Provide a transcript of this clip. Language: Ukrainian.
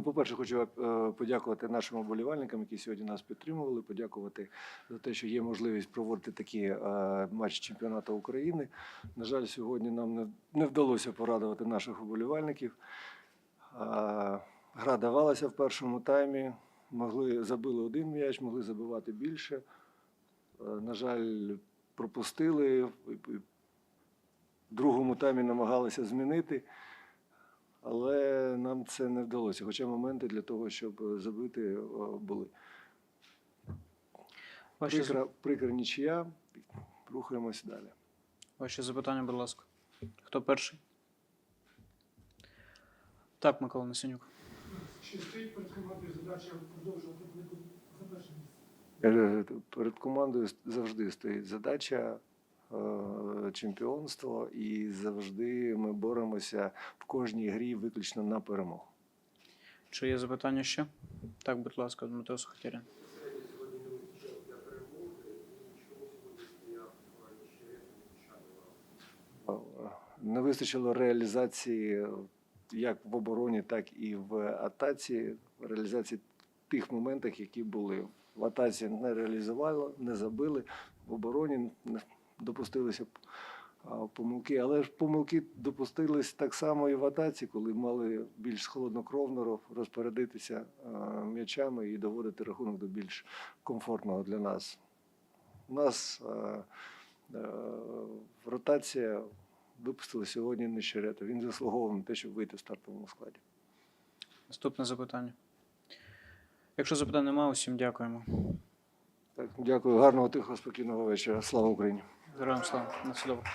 Ну, по-перше, хочу е, подякувати нашим оболівальникам, які сьогодні нас підтримували. Подякувати за те, що є можливість проводити такі е, матчі чемпіонату України. На жаль, сьогодні нам не, вдалося порадувати наших оболівальників. Е, Гра давалася в першому таймі. Могли забили один м'яч, могли забивати більше. На жаль, пропустили. В другому таймі намагалися змінити. Але нам це не вдалося. Хоча моменти для того, щоб е, забити, е, були. Ваші, Прикра, прикра нічия. Рухаємося далі. ваші запитання, будь ласка. Хто перший? Так, Микола Насенюк. Чи стоїть перед командою задача продовжувати за перше місце? Е, Перед командою завжди стоїть задача чемпіонство, і завжди ми боремося в кожній грі виключно на перемогу. Чи є запитання ще? Так, будь ласка, Дмитро Сухотєрін. Не вистачило реалізації як в обороні, так і в атаці. Реалізації тих моментів, які були. В атаці не реалізували, не забили. В обороні допустилися помилки. Але ж помилки допустились так само і в атаці, коли мали більш холоднокровно розпорядитися м'ячами і доводити рахунок до більш комфортного для нас. У нас е, ротація випустили сьогодні Нещерета. Він заслуговував на те, щоб вийти в стартовому складі. Наступне запитання. Якщо запитань немає, усім дякуємо. Так, дякую, гарного, тихого, спокійного вечора. Слава Україні! Героям слава. На все добре.